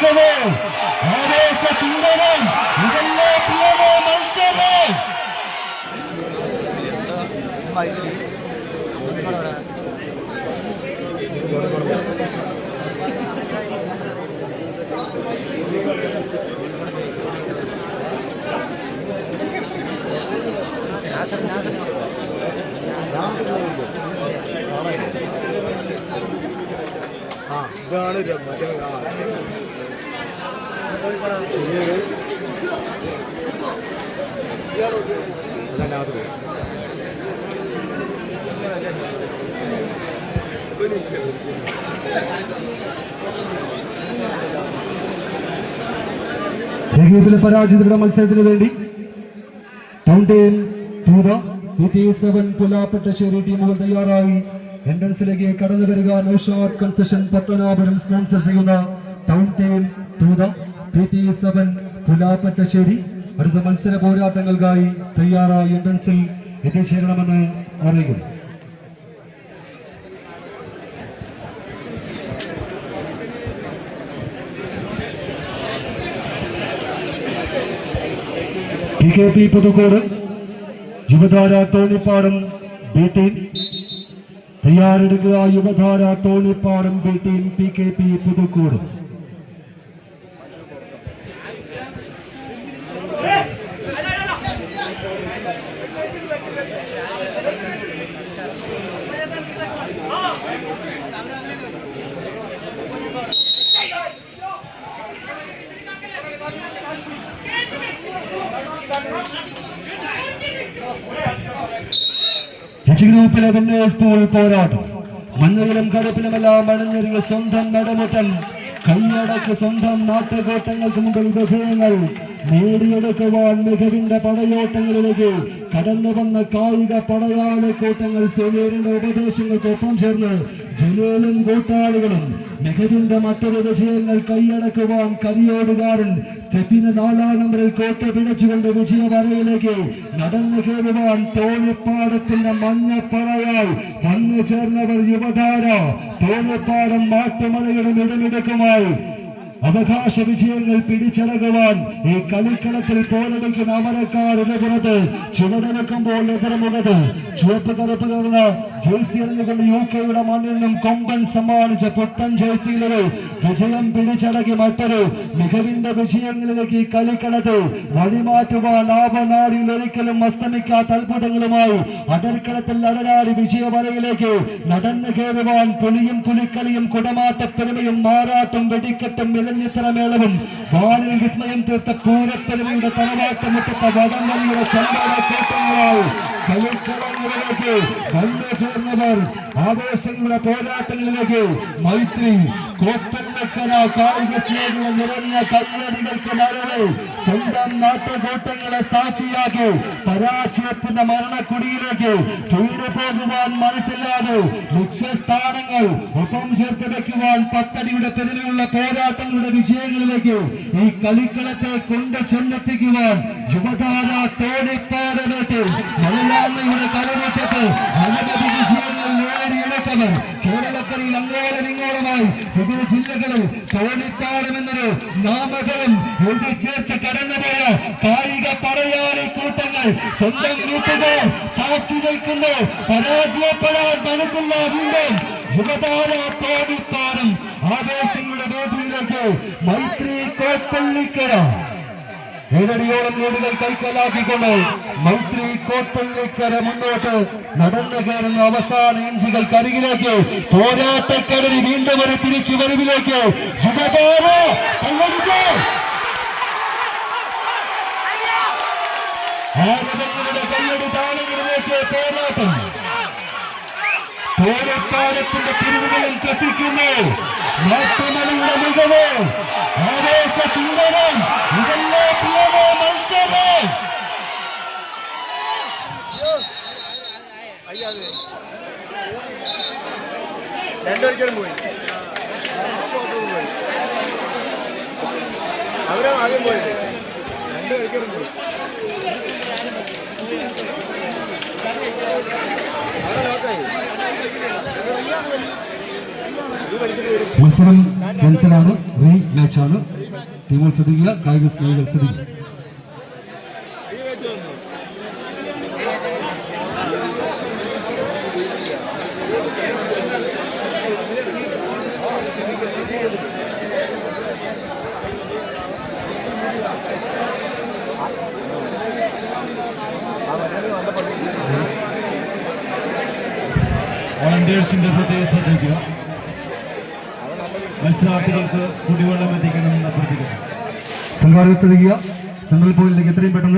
മികവ് ആവേശ തുണ്ടനം ഇതല്ലേ പ്രിയമേ ആ ഇതാണ് മറ്റേ രഹീബിലെ പരാജിതരുടെ മത്സരത്തിന് വേണ്ടി town team Thootha T seven Pulappattassery ടീമുകൾ തയ്യാറായി. എൻട്രൻസിലേക്ക് കടന്നു വരിക. നൌഷാദ് കൺസെഷൻ പത്തനാപുരം സ്പോൺസർ ചെയ്യുന്ന town team Thootha. P T seven Pulappattassery അടുത്ത മത്സര പോരാട്ടങ്ങൾക്കായി തയ്യാറായി എൻട്രൻസിൽ എത്തിച്ചേരണമെന്ന് അറിയിക്കുന്നു P K P Puthukkode Yuvadhara Thonippadam B team. തയ്യാറെടുക്കുക Yuvadhara Thonippadam B team P K P Puthukkode. H group winners school പോരാട്ടം. മണ്ണുകളും കറുപ്പിലുമെല്ലാം അണിഞ്ഞൊരുങ്ങി സ്വന്തം നടമുട്ടൻ കൈയടക്ക് സ്വന്തം നാട്ടുകോട്ടങ്ങൾക്ക് മുമ്പിൽ വിജയങ്ങൾ. നേടിയെടുക്കുവാൻ മികവിന്റെ പടയോട്ടങ്ങളിലേക്ക് കടന്നു വന്ന കായിക പടയാളി കൂട്ടങ്ങൾ സേനയുടെ ഉപദേശങ്ങൾക്കൊപ്പം ചേർന്ന് ജനേലും കൂട്ടാളികളും മികവിന്റെ മറ്റൊരു വിജയങ്ങൾ കൈയടക്കുവാൻ കരിയോടുകാരൻ സ്റ്റെപ്പിന് നാലാം നമ്പറിൽ കോട്ട പിടിച്ചുകൊണ്ട് വിജയവരയിലേക്ക് നടന്നു കയറുവാൻ തോണിപ്പാടത്തിന്റെ മഞ്ഞപ്പടയാൽ വന്നു ചേർന്നവർ യുവതാര. തോണിപ്പാടം മാട്ടുമലയുടെ ഇടമിടക്കുമായി അവകാശ വിജയങ്ങൾ പിടിച്ചടക്കുവാൻ ഈ കളിക്കളത്തിൽ പോരടിക്കുന്ന അമരക്കാരുടെ പുറത്ത് ചുവടെടുക്കുമ്പോൾ എതിർമുഖത്ത് ചുവപ്പ് കറുപ്പ് കലർന്ന ജേഴ്സി എറിഞ്ഞുകൊണ്ട് യു കെയുടെ മണ്ണിൽ നിന്നും കൊമ്പൻ സമ്മാനിച്ച പുത്തൻ ജേഴ്സിയിലൊരു വിജയം പിടിച്ചടക്കി മറ്റൊരു മികവിന്റെ വിജയങ്ങളിലേക്ക് ഈ കളിക്കളത്തിൽ വഴിമാറ്റുവാൻ ആവനാടിയിൽ ഒരിക്കലും അസ്തമിക്കാത്ത അത്ഭുതങ്ങളുമായി അടർക്കളത്തിൽ അടരാടി വിജയവരയിലേക്ക് നടന്നു കയറുവാൻ പുലിയും പുലിക്കളിയും കുടമാറ്റ പെരുമയും മാറാട്ടും വെടിക്കെട്ടും ഇലഞ്ഞിത്തരമേളവും വാനിൽ വിസ്മയം തീർത്ത പൂരപ്പെരുമയുടെ തറവാട്ടം മുട്ടത്ത വടംവലിയുടെ ചന്ദന കൂട്ടങ്ങളായി കളിക്കളങ്ങളിലേക്ക് വന്നു. ചേർന്നവർ ആവേശങ്ങളുടെ പോരാട്ടങ്ങളിലേക്ക് മൈത്രി കോട്ടക്കര കായിക സ്നേഹികൾ നിറഞ്ഞ കയ്യടികൾക്ക് നരവ് സ്വന്തം നാട്ടുകൂട്ടങ്ങളെ സാക്ഷിയാക്കി പരാജയത്തിന്റെ മരണക്കുടിയിലേക്ക് കീഴ് പോകുവാൻ മനസ്സില്ലാതെ ലക്ഷ്യസ്ഥാനങ്ങൾ ഒപ്പം ചേർത്ത് വെക്കുവാൻ പത്തടിയുടെ തെരുവിലുള്ള പോരാട്ടങ്ങളുടെ വിജയങ്ങളിലേക്ക് ഈ കളിക്കളത്തെ കൊണ്ട് ചെന്നെത്തിക്കുവാൻ യുവതാര തോണിപ്പാടവേറ്റ് മലയാളിയുടെ കലമുറ്റത്ത് അനവധി വിജയങ്ങൾ നേടിയെടുത്തവർ കേരളക്കരയിൽ അങ്ങോളം ഇങ്ങോളമായി വിവിധ ജില്ലകളിൽ തോണിപ്പാടം എന്നൊരു നാമകരം എഴുതി ചേർത്ത് കടന്നുപോയ കായിക പടയാളി കൂട്ടങ്ങൾ സ്വന്തം ഗ്രൂപ്പുകൾ സാക്ഷി നിൽക്കുന്നു. പരാജയപ്പെടാൻ മനസ്സില്ല വീണ്ടും യുവതാര തോണിപ്പാടം ആവേശങ്ങളുടെ വേദിയിലേക്ക് മൈത്രി കോട്ടള്ളിക്കര. ഏഴടിയോളം നേടുകൾ കൈക്കലാക്കിക്കൊണ്ട് മൈത്രി കോട്ടയിലേക്കര മുന്നോട്ട് നടന്നു കയറുന്ന അവസാന ഇഞ്ചികൾ കരികിലേക്ക് പോരാട്ടക്കരടി വീണ്ടും ഒരു തിരിച്ചു വരവിലേക്ക്. കയ്യടി താളങ്ങളിലേക്ക് പോരാട്ടം. പോരക്കാലത്തിന്റെ പിരിവുകളിൽ ത്രസിക്കുന്നു. നാട്ടുമലയുടെ മികവ്. ആവേശ സുന്ദരം ഇതല്ലേ പ്രിയമോ മത്സരം രണ്ടുപേർക്കും പോയി. അവരും ആദ്യം പോയി രണ്ടുപേർക്കും പോയി. അവിടെ നോക്കായി. മത്സരം ക്യാൻസലാണ് റീ മാച്ചാണ് ടീമുകൾ ശ്രദ്ധിക്കുക കായിക സ്നേഹികൾ ശ്രദ്ധിക്കുക ഈ വെച്ച് വന്നു വോളണ്ടിയേഴ്സിന്റെ പ്രത്യേക ശ്രദ്ധിക്കുക മത്സരാർത്ഥികൾക്ക് കുടിവെള്ളം എത്തിക്കണമെന്ന് അഭ്യർത്ഥിക്കുന്നു. സംഘാടകർ ശ്രദ്ധിക്കുക സെൻട്രൽ പോയിന്റിലേക്ക് എത്രയും പെട്ടെന്ന്